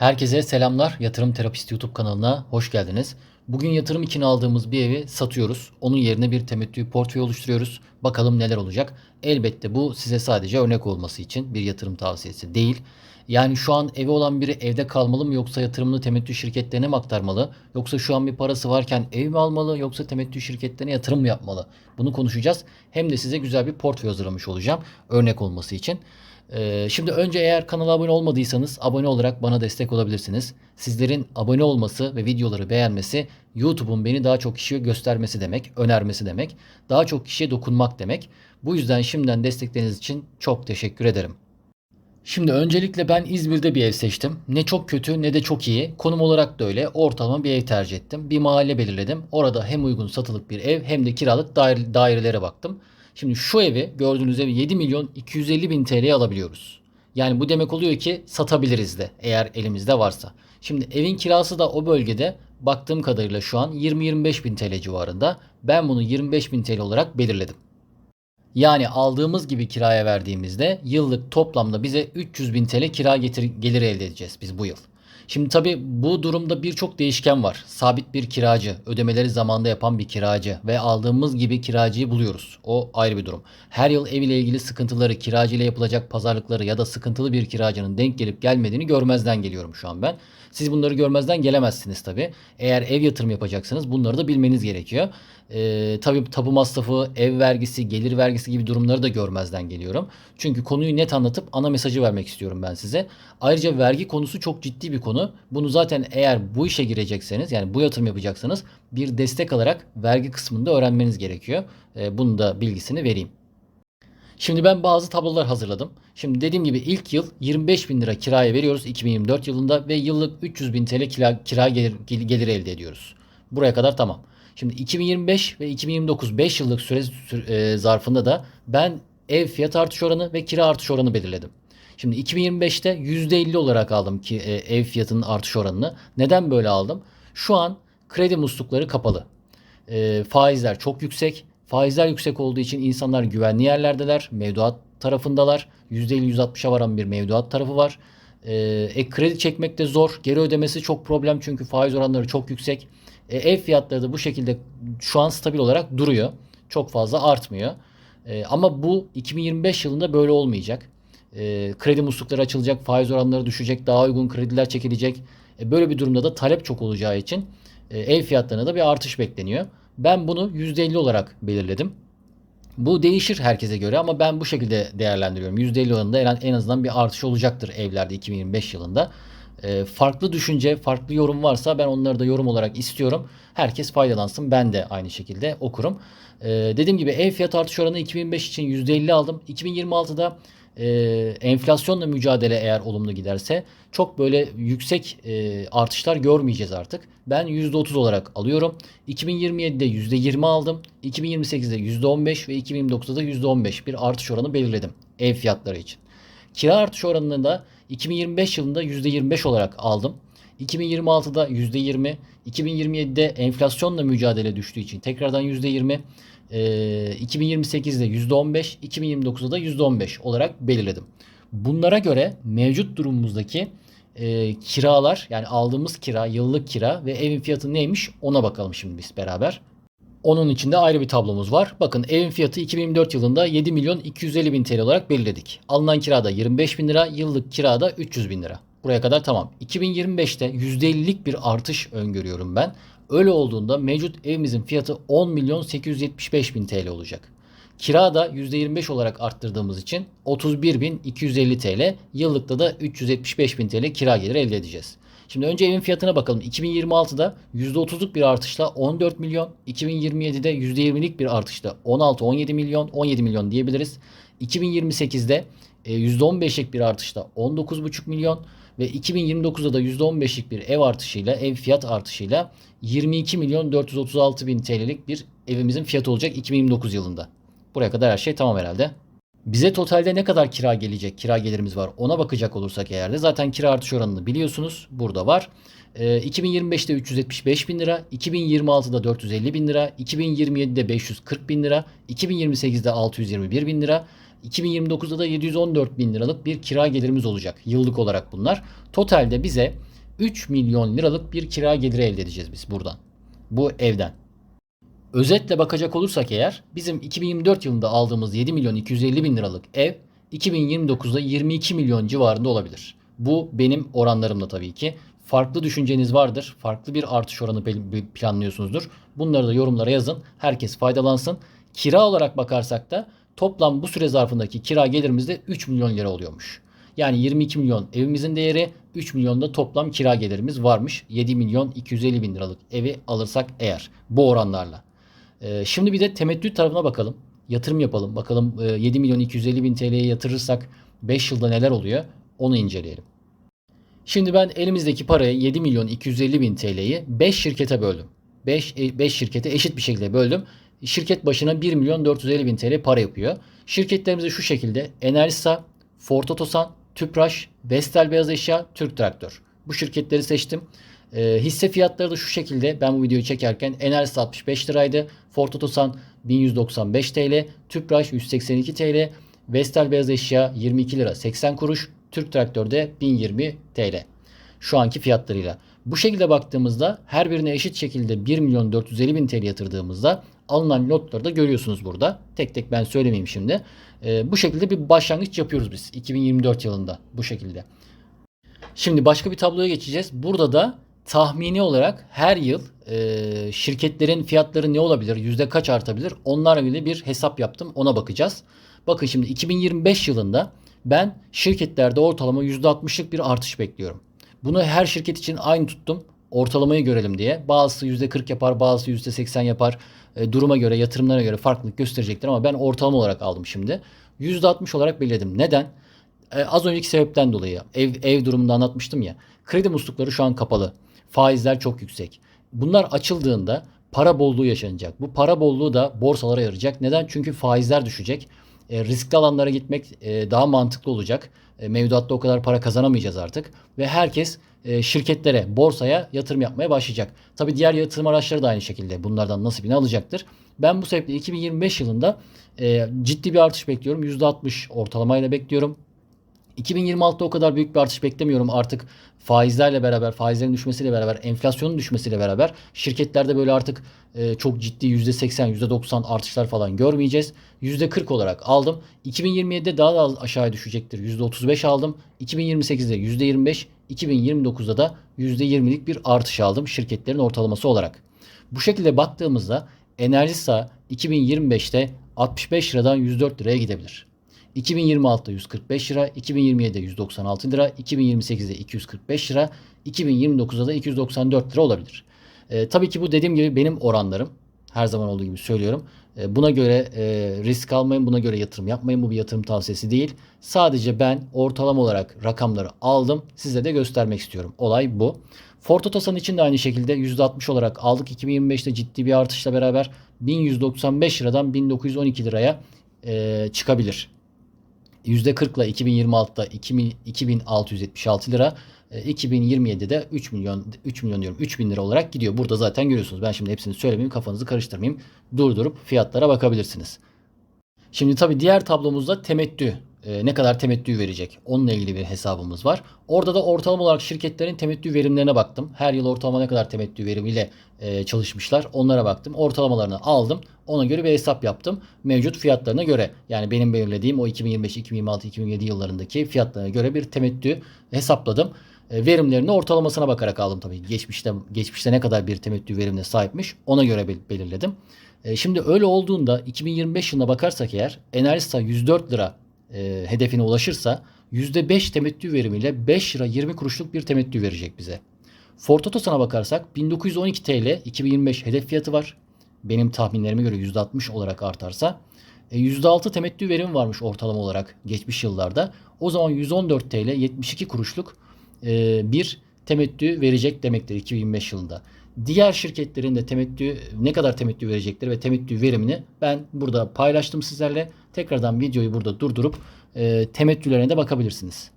Herkese selamlar. Yatırım Terapist YouTube kanalına hoş geldiniz. Bugün yatırım için aldığımız bir evi satıyoruz. Onun yerine bir temettü portföy oluşturuyoruz. Bakalım neler olacak. Elbette bu size sadece örnek olması için bir yatırım tavsiyesi değil. Yani şu an evi olan biri evde kalmalı mı yoksa yatırımını temettü şirketlerine mi aktarmalı? Yoksa şu an bir parası varken ev mi almalı yoksa temettü şirketlerine yatırım mı yapmalı? Bunu konuşacağız. Hem de size güzel bir portföy hazırlamış olacağım örnek olması için. Ee, şimdi önce eğer kanala abone olmadıysanız abone olarak bana destek olabilirsiniz. Sizlerin abone olması ve videoları beğenmesi YouTube'un beni daha çok kişiye göstermesi demek, önermesi demek, daha çok kişiye dokunmak demek. Bu yüzden şimdiden destekleriniz için çok teşekkür ederim. Şimdi öncelikle ben İzmir'de bir ev seçtim. Ne çok kötü ne de çok iyi. Konum olarak da öyle. Ortalama bir ev tercih ettim. Bir mahalle belirledim. Orada hem uygun satılık bir ev hem de kiralık daire, dairelere baktım. Şimdi şu evi gördüğünüz evi 7 milyon 250 bin TL'ye alabiliyoruz. Yani bu demek oluyor ki satabiliriz de eğer elimizde varsa. Şimdi evin kirası da o bölgede baktığım kadarıyla şu an 20-25 bin TL civarında. Ben bunu 25 bin TL olarak belirledim. Yani aldığımız gibi kiraya verdiğimizde yıllık toplamda bize 300 bin TL kira getir, gelir elde edeceğiz biz bu yıl. Şimdi tabi bu durumda birçok değişken var. Sabit bir kiracı, ödemeleri zamanda yapan bir kiracı ve aldığımız gibi kiracıyı buluyoruz. O ayrı bir durum. Her yıl ev ile ilgili sıkıntıları, kiracı ile yapılacak pazarlıkları ya da sıkıntılı bir kiracının denk gelip gelmediğini görmezden geliyorum şu an ben. Siz bunları görmezden gelemezsiniz tabi. Eğer ev yatırım yapacaksınız bunları da bilmeniz gerekiyor. Ee, tabii tapu masrafı, ev vergisi, gelir vergisi gibi durumları da görmezden geliyorum. Çünkü konuyu net anlatıp ana mesajı vermek istiyorum ben size. Ayrıca vergi konusu çok ciddi bir konu. Bunu zaten eğer bu işe girecekseniz yani bu yatırım yapacaksanız bir destek alarak vergi kısmında öğrenmeniz gerekiyor. Ee, bunun da bilgisini vereyim. Şimdi ben bazı tablolar hazırladım. Şimdi dediğim gibi ilk yıl 25 bin lira kiraya veriyoruz 2024 yılında ve yıllık 300 bin TL kira, kira gelir, gelir elde ediyoruz. Buraya kadar tamam. Şimdi 2025 ve 2029 5 yıllık süre e, zarfında da ben ev fiyat artış oranı ve kira artış oranı belirledim. Şimdi 2025'te %50 olarak aldım ki e, ev fiyatının artış oranını. Neden böyle aldım? Şu an kredi muslukları kapalı. E, faizler çok yüksek. Faizler yüksek olduğu için insanlar güvenli yerlerdeler. Mevduat tarafındalar. %50-%60'a varan bir mevduat tarafı var. E, e, kredi çekmek de zor. Geri ödemesi çok problem çünkü faiz oranları çok yüksek. E, ev fiyatları da bu şekilde şu an stabil olarak duruyor. Çok fazla artmıyor. E, ama bu 2025 yılında böyle olmayacak. E, kredi muslukları açılacak, faiz oranları düşecek, daha uygun krediler çekilecek. E, böyle bir durumda da talep çok olacağı için e, ev fiyatlarına da bir artış bekleniyor. Ben bunu %50 olarak belirledim. Bu değişir herkese göre ama ben bu şekilde değerlendiriyorum. %50 oranında en azından bir artış olacaktır evlerde 2025 yılında. E, farklı düşünce, farklı yorum varsa ben onları da yorum olarak istiyorum. Herkes faydalansın. Ben de aynı şekilde okurum. E, dediğim gibi ev fiyat artış oranı 2005 için %50 aldım. 2026'da e, enflasyonla mücadele eğer olumlu giderse çok böyle yüksek e, artışlar görmeyeceğiz artık. Ben %30 olarak alıyorum. 2027'de %20 aldım. 2028'de %15 ve 2029'da da %15 bir artış oranı belirledim ev fiyatları için. Kira artış oranını da 2025 yılında %25 olarak aldım. 2026'da %20, 2027'de enflasyonla mücadele düştüğü için tekrardan %20, 2028'de %15, 2029'da da %15 olarak belirledim. Bunlara göre mevcut durumumuzdaki kiralar yani aldığımız kira, yıllık kira ve evin fiyatı neymiş ona bakalım şimdi biz beraber. Onun içinde ayrı bir tablomuz var. Bakın evin fiyatı 2024 yılında 7 milyon 250 bin TL olarak belirledik. Alınan kirada 25 bin lira, yıllık kirada 300 bin lira. Buraya kadar tamam. 2025'te %50'lik bir artış öngörüyorum ben. Öyle olduğunda mevcut evimizin fiyatı 10 milyon 875 bin TL olacak. Kira da %25 olarak arttırdığımız için 31 bin 250 TL, yıllıkta da 375 bin TL kira gelir elde edeceğiz. Şimdi önce evin fiyatına bakalım. 2026'da %30'luk bir artışla 14 milyon, 2027'de %20'lik bir artışla 16-17 milyon, 17 milyon diyebiliriz. 2028'de %15'lik bir artışla 19,5 milyon ve 2029'da da %15'lik bir ev artışıyla, ev fiyat artışıyla 22 milyon 436 bin TL'lik bir evimizin fiyatı olacak 2029 yılında. Buraya kadar her şey tamam herhalde. Bize totalde ne kadar kira gelecek, kira gelirimiz var ona bakacak olursak eğer de zaten kira artış oranını biliyorsunuz burada var. E, 2025'te 375 bin lira, 2026'da 450 bin lira, 2027'de 540 bin lira, 2028'de 621 bin lira, 2029'da da 714 bin liralık bir kira gelirimiz olacak yıllık olarak bunlar. Totalde bize 3 milyon liralık bir kira geliri elde edeceğiz biz buradan. Bu evden. Özetle bakacak olursak eğer bizim 2024 yılında aldığımız 7 milyon 250 bin liralık ev 2029'da 22 milyon civarında olabilir. Bu benim oranlarımla tabii ki. Farklı düşünceniz vardır. Farklı bir artış oranı planlıyorsunuzdur. Bunları da yorumlara yazın. Herkes faydalansın. Kira olarak bakarsak da toplam bu süre zarfındaki kira gelirimiz de 3 milyon lira oluyormuş. Yani 22 milyon evimizin değeri 3 milyon da toplam kira gelirimiz varmış. 7 milyon 250 bin liralık evi alırsak eğer bu oranlarla. Ee, şimdi bir de temettü tarafına bakalım. Yatırım yapalım. Bakalım e, 7 milyon 250 bin TL'ye yatırırsak 5 yılda neler oluyor onu inceleyelim. Şimdi ben elimizdeki parayı 7 milyon 250 bin TL'yi 5 şirkete böldüm. 5, 5 şirkete eşit bir şekilde böldüm. Şirket başına 1 milyon 450 bin TL para yapıyor. Şirketlerimiz de şu şekilde Enerjisa, Ford Otosan, Tüpraş, Vestel Beyaz Eşya, Türk Traktör. Bu şirketleri seçtim. E, hisse fiyatları da şu şekilde ben bu videoyu çekerken Enerjisa 65 liraydı. Ford Otosan 1195 TL, Tüpraş 182 TL, Vestel Beyaz Eşya 22 lira 80 kuruş, Türk Traktör'de 1020 TL. Şu anki fiyatlarıyla. Bu şekilde baktığımızda her birine eşit şekilde 1 milyon 450 bin TL yatırdığımızda alınan lotları da görüyorsunuz burada. Tek tek ben söylemeyeyim şimdi. Ee, bu şekilde bir başlangıç yapıyoruz biz 2024 yılında bu şekilde. Şimdi başka bir tabloya geçeceğiz. Burada da tahmini olarak her yıl e, şirketlerin fiyatları ne olabilir, yüzde kaç artabilir onlarla ilgili bir hesap yaptım ona bakacağız. Bakın şimdi 2025 yılında ben şirketlerde ortalama %60'lık bir artış bekliyorum. Bunu her şirket için aynı tuttum. Ortalamayı görelim diye. Bazısı %40 yapar, bazısı %80 yapar. E, duruma göre, yatırımlara göre farklılık gösterecektir ama ben ortalama olarak aldım şimdi. %60 olarak belirledim. Neden? E, az önceki sebepten dolayı. Ev, ev durumunda anlatmıştım ya. Kredi muslukları şu an kapalı. Faizler çok yüksek. Bunlar açıldığında para bolluğu yaşanacak. Bu para bolluğu da borsalara yarayacak. Neden? Çünkü faizler düşecek. E, riskli alanlara gitmek e, daha mantıklı olacak. E, mevduatta o kadar para kazanamayacağız artık. Ve herkes e, şirketlere, borsaya yatırım yapmaya başlayacak. Tabii diğer yatırım araçları da aynı şekilde bunlardan nasibini alacaktır. Ben bu sebeple 2025 yılında e, ciddi bir artış bekliyorum. %60 ortalamayla bekliyorum. 2026'da o kadar büyük bir artış beklemiyorum. Artık faizlerle beraber, faizlerin düşmesiyle beraber, enflasyonun düşmesiyle beraber şirketlerde böyle artık e, çok ciddi %80, %90 artışlar falan görmeyeceğiz. %40 olarak aldım. 2027'de daha da aşağıya düşecektir. %35 aldım. 2028'de %25, 2029'da da %20'lik bir artış aldım şirketlerin ortalaması olarak. Bu şekilde baktığımızda Enerjisa 2025'te 65 liradan 104 liraya gidebilir. 2026'da 145 lira, 2027'de 196 lira, 2028'de 245 lira, 2029'da da 294 lira olabilir. E, tabii ki bu dediğim gibi benim oranlarım. Her zaman olduğu gibi söylüyorum. E, buna göre e, risk almayın, buna göre yatırım yapmayın. Bu bir yatırım tavsiyesi değil. Sadece ben ortalama olarak rakamları aldım. Size de göstermek istiyorum. Olay bu. Ford Otosan için de aynı şekilde %60 olarak aldık. 2025'te ciddi bir artışla beraber 1195 liradan 1912 liraya e, çıkabilir. %40 ile 2026'da 2676 lira, 2027'de 3 milyon 3 milyon diyorum 3000 lira olarak gidiyor. Burada zaten görüyorsunuz. Ben şimdi hepsini söylemeyeyim, kafanızı karıştırmayayım. Durdurup fiyatlara bakabilirsiniz. Şimdi tabii diğer tablomuzda temettü e, ne kadar temettü verecek? Onunla ilgili bir hesabımız var. Orada da ortalama olarak şirketlerin temettü verimlerine baktım. Her yıl ortalama ne kadar temettü verimiyle e, çalışmışlar onlara baktım. Ortalamalarını aldım. Ona göre bir hesap yaptım. Mevcut fiyatlarına göre yani benim belirlediğim o 2025, 2026, 2027 yıllarındaki fiyatlarına göre bir temettü hesapladım. E, verimlerini ortalamasına bakarak aldım tabii. Geçmişte geçmişte ne kadar bir temettü verimine sahipmiş ona göre belirledim. E, şimdi öyle olduğunda 2025 yılına bakarsak eğer Enerjisa 104 lira e, hedefine ulaşırsa %5 temettü verimiyle 5 lira 20 kuruşluk bir temettü verecek bize. Ford Otosan'a bakarsak 1912 TL 2025 hedef fiyatı var. Benim tahminlerime göre %60 olarak artarsa. E, %6 temettü verimi varmış ortalama olarak geçmiş yıllarda. O zaman 114 TL 72 kuruşluk e, bir temettü verecek demektir 2025 yılında. Diğer şirketlerin de temettü ne kadar temettü verecekleri ve temettü verimini ben burada paylaştım sizlerle. Tekrardan videoyu burada durdurup e, temettülerine de bakabilirsiniz.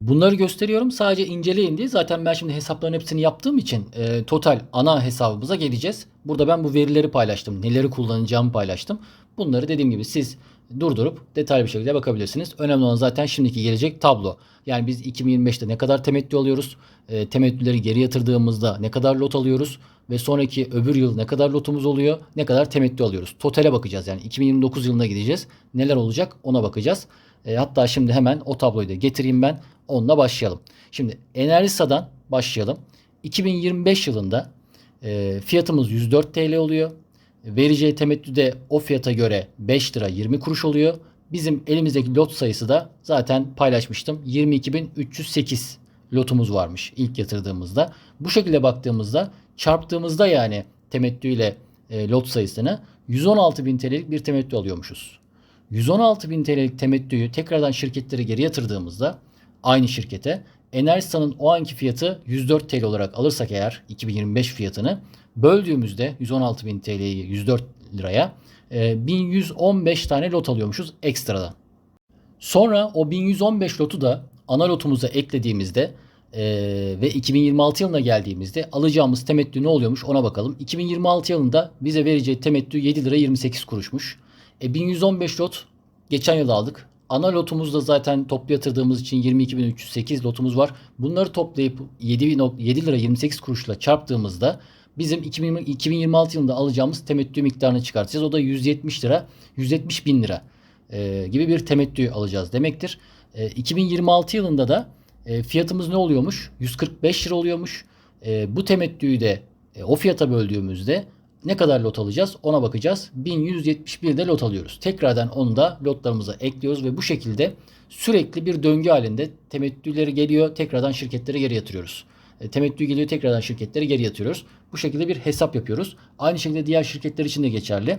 Bunları gösteriyorum sadece inceleyin diye. Zaten ben şimdi hesapların hepsini yaptığım için e, total ana hesabımıza geleceğiz. Burada ben bu verileri paylaştım. Neleri kullanacağımı paylaştım. Bunları dediğim gibi siz durdurup detaylı bir şekilde bakabilirsiniz. Önemli olan zaten şimdiki gelecek tablo. Yani biz 2025'te ne kadar temettü alıyoruz? E, temettüleri geri yatırdığımızda ne kadar lot alıyoruz? Ve sonraki öbür yıl ne kadar lotumuz oluyor? Ne kadar temettü alıyoruz? Totale bakacağız yani 2029 yılına gideceğiz. Neler olacak ona bakacağız. E, hatta şimdi hemen o tabloyu da getireyim ben. Onunla başlayalım. Şimdi Enerjisa'dan başlayalım. 2025 yılında e, fiyatımız 104 TL oluyor. Vereceği temettü de o fiyata göre 5 lira 20 kuruş oluyor. Bizim elimizdeki lot sayısı da zaten paylaşmıştım. 22.308 lotumuz varmış ilk yatırdığımızda. Bu şekilde baktığımızda çarptığımızda yani temettüyle e, lot sayısını 116.000 TL'lik bir temettü alıyormuşuz. 116.000 TL'lik temettüyü tekrardan şirketlere geri yatırdığımızda aynı şirkete Enerjisa'nın o anki fiyatı 104 TL olarak alırsak eğer 2025 fiyatını böldüğümüzde 116.000 TL'yi 104 liraya e, 1115 tane lot alıyormuşuz ekstradan. Sonra o 1115 lotu da ana lotumuza eklediğimizde e, ve 2026 yılına geldiğimizde alacağımız temettü ne oluyormuş ona bakalım. 2026 yılında bize vereceği temettü 7 lira 28 kuruşmuş. E, 1115 lot geçen yıl aldık. Ana lotumuzda zaten toplu yatırdığımız için 22.308 lotumuz var. Bunları toplayıp 7, 7 lira 28 kuruşla çarptığımızda bizim 2026 yılında alacağımız temettü miktarını çıkartacağız. O da 170 lira, 170 bin lira e, gibi bir temettü alacağız demektir. E, 2026 yılında da e, fiyatımız ne oluyormuş? 145 lira oluyormuş. E, bu temettüyü de e, o fiyata böldüğümüzde ne kadar lot alacağız ona bakacağız. 1171 de lot alıyoruz. Tekrardan onu da lotlarımıza ekliyoruz ve bu şekilde sürekli bir döngü halinde temettüleri geliyor. Tekrardan şirketlere geri yatırıyoruz. E, temettü geliyor tekrardan şirketlere geri yatırıyoruz. Bu şekilde bir hesap yapıyoruz. Aynı şekilde diğer şirketler için de geçerli.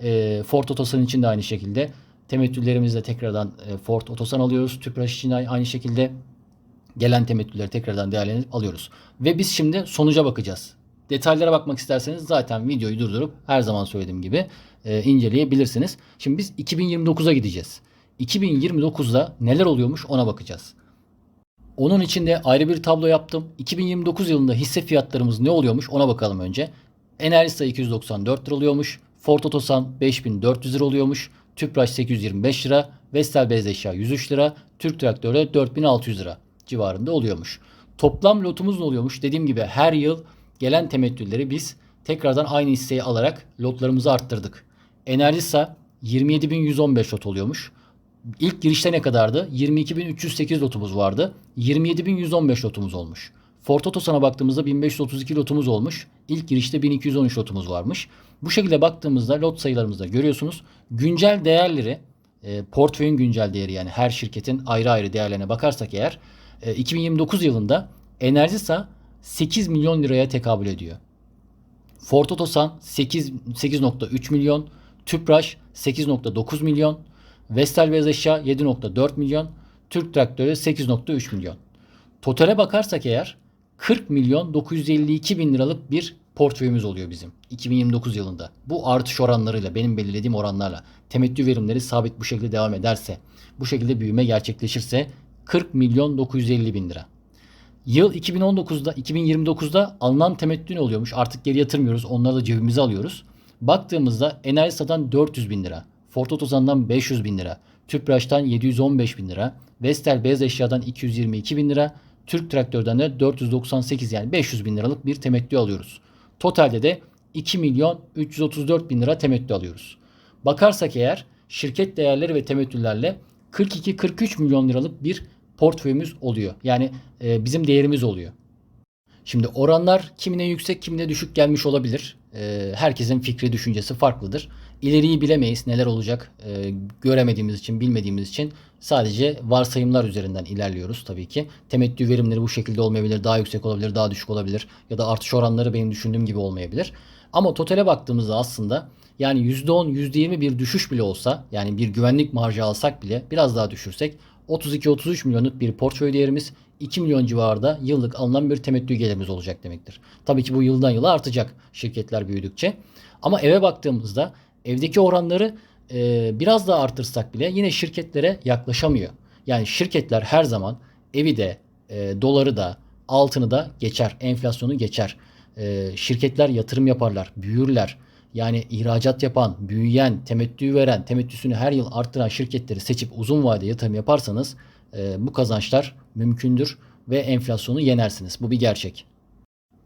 E, Ford Otosan için de aynı şekilde. Temettülerimizle tekrardan e, Ford Otosan alıyoruz. Tüpraş için aynı şekilde gelen temettüleri tekrardan değerlendirip alıyoruz. Ve biz şimdi sonuca bakacağız. Detaylara bakmak isterseniz zaten videoyu durdurup her zaman söylediğim gibi e, inceleyebilirsiniz. Şimdi biz 2029'a gideceğiz. 2029'da neler oluyormuş ona bakacağız. Onun için de ayrı bir tablo yaptım. 2029 yılında hisse fiyatlarımız ne oluyormuş ona bakalım önce. Enerjisa 294 lira oluyormuş. Ford Otosan 5400 lira oluyormuş. Tüpraş 825 lira. Vestel Beyaz Eşya 103 lira. Türk Traktör'de 4600 lira civarında oluyormuş. Toplam lotumuz ne oluyormuş? Dediğim gibi her yıl gelen temettülleri biz tekrardan aynı hisseyi alarak lotlarımızı arttırdık. Enerjisa 27.115 lot oluyormuş. İlk girişte ne kadardı? 22.308 lotumuz vardı. 27.115 lotumuz olmuş. Ford Otosan'a baktığımızda 1532 lotumuz olmuş. İlk girişte 1213 lotumuz varmış. Bu şekilde baktığımızda lot sayılarımızda görüyorsunuz. Güncel değerleri, e, portföyün güncel değeri yani her şirketin ayrı ayrı değerlerine bakarsak eğer e, 2029 yılında Enerjisa 8 milyon liraya tekabül ediyor. Ford Otosan 8 8.3 milyon, Tüpraş 8.9 milyon, Vestel Beyaz Eşya 7.4 milyon, Türk Traktörü 8.3 milyon. Totale bakarsak eğer 40 milyon 952 bin liralık bir portföyümüz oluyor bizim 2029 yılında. Bu artış oranlarıyla benim belirlediğim oranlarla temettü verimleri sabit bu şekilde devam ederse bu şekilde büyüme gerçekleşirse 40 milyon 950 bin lira. Yıl 2019'da 2029'da alınan temettü ne oluyormuş? Artık geri yatırmıyoruz. Onları da cebimize alıyoruz. Baktığımızda Enerjisa'dan 400 bin lira. Ford Otosan'dan 500 bin lira. Tüpraş'tan 715 bin lira. Vestel Beyaz Eşya'dan 222 bin lira. Türk Traktör'den de 498 yani 500 bin liralık bir temettü alıyoruz. Totalde de 2 milyon 334 bin lira temettü alıyoruz. Bakarsak eğer şirket değerleri ve temettülerle 42-43 milyon liralık bir portföyümüz oluyor. Yani e, bizim değerimiz oluyor. Şimdi oranlar kimine yüksek kimine düşük gelmiş olabilir. E, herkesin fikri düşüncesi farklıdır. İleriyi bilemeyiz neler olacak e, göremediğimiz için bilmediğimiz için sadece varsayımlar üzerinden ilerliyoruz tabii ki. Temettü verimleri bu şekilde olmayabilir daha yüksek olabilir daha düşük olabilir ya da artış oranları benim düşündüğüm gibi olmayabilir. Ama totale baktığımızda aslında yani %10 %20 bir düşüş bile olsa yani bir güvenlik marjı alsak bile biraz daha düşürsek 32-33 milyonluk bir portföy değerimiz 2 milyon civarında yıllık alınan bir temettü gelirimiz olacak demektir. Tabii ki bu yıldan yıla artacak şirketler büyüdükçe. Ama eve baktığımızda evdeki oranları e, biraz daha artırsak bile yine şirketlere yaklaşamıyor. Yani şirketler her zaman evi de e, doları da altını da geçer. Enflasyonu geçer. E, şirketler yatırım yaparlar, büyürler. Yani ihracat yapan, büyüyen, temettü veren, temettüsünü her yıl arttıran şirketleri seçip uzun vade yatırım yaparsanız e, bu kazançlar mümkündür ve enflasyonu yenersiniz. Bu bir gerçek.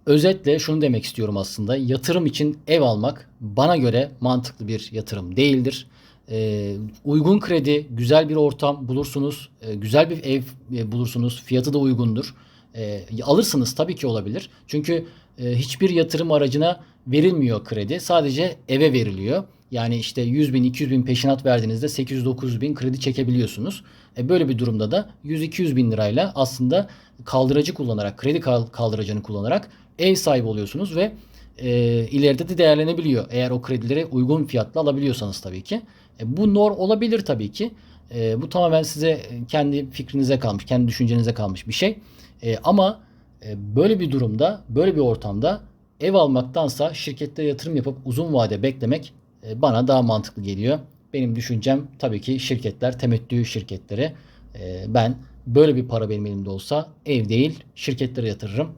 Özetle şunu demek istiyorum aslında. Yatırım için ev almak bana göre mantıklı bir yatırım değildir. Ee, uygun kredi, güzel bir ortam bulursunuz. Ee, güzel bir ev e, bulursunuz. Fiyatı da uygundur. Ee, alırsınız tabii ki olabilir. Çünkü e, hiçbir yatırım aracına verilmiyor kredi. Sadece eve veriliyor. Yani işte 100 bin 200 bin peşinat verdiğinizde 800-900 bin kredi çekebiliyorsunuz. E böyle bir durumda da 100-200 bin lirayla aslında kaldıracı kullanarak, kredi kal- kaldıracını kullanarak ev sahibi oluyorsunuz ve e, ileride de değerlenebiliyor. Eğer o kredileri uygun fiyatla alabiliyorsanız tabii ki. E, bu nor olabilir tabii ki. E, bu tamamen size kendi fikrinize kalmış, kendi düşüncenize kalmış bir şey. E, ama e, böyle bir durumda, böyle bir ortamda ev almaktansa şirkette yatırım yapıp uzun vade beklemek e, bana daha mantıklı geliyor. Benim düşüncem tabii ki şirketler, temettü şirketleri. E, ben böyle bir para benim elimde olsa ev değil şirketlere yatırırım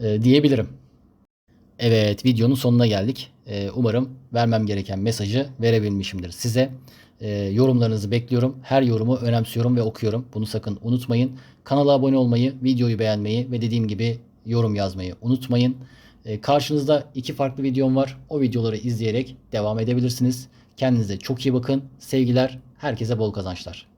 e, diyebilirim. Evet videonun sonuna geldik. E, umarım vermem gereken mesajı verebilmişimdir size. E, yorumlarınızı bekliyorum. Her yorumu önemsiyorum ve okuyorum. Bunu sakın unutmayın. Kanala abone olmayı, videoyu beğenmeyi ve dediğim gibi yorum yazmayı unutmayın. E, karşınızda iki farklı videom var. O videoları izleyerek devam edebilirsiniz. Kendinize çok iyi bakın. Sevgiler. Herkese bol kazançlar.